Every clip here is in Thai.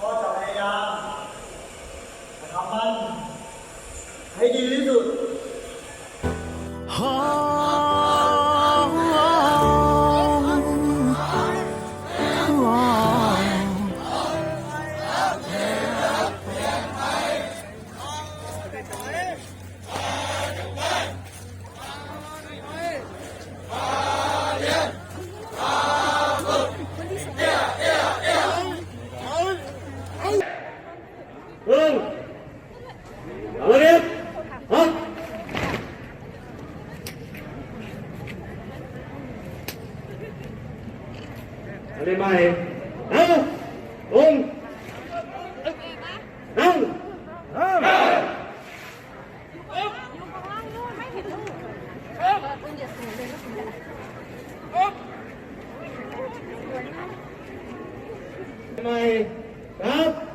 ก็จะพยายามทำมันให้ดีที่สุด ได้ไหมเอาลงนั่งทำไมครับ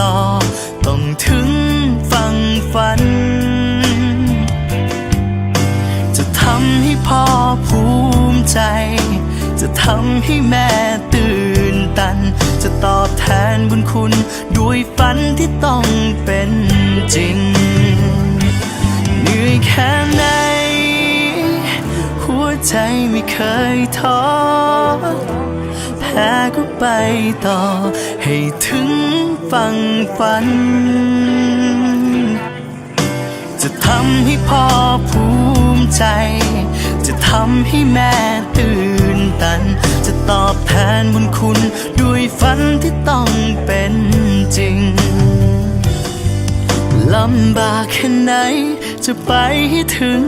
ต่อ ต้องถึงฝั่งฝัน จะทำให้พ่อภูมิใจ จะทำให้แม่ตื่นตัน จะตอบแทนบุญคุณ ด้วยฝันที่ต้องเป็นจริง เหนื่อยแค่ไหน หัวใจไม่เคยท้อ แพ้ก็ไปต่อ ให้ถึงฝั่งฝัน จะทำให้พ่อภูมิใจ จะทำให้แม่ตื่นตัน จะตอบแทนบุญคุณ ด้วยฝันที่ต้องเป็นจริงลำบากแค่ไหนจะไปให้ถึง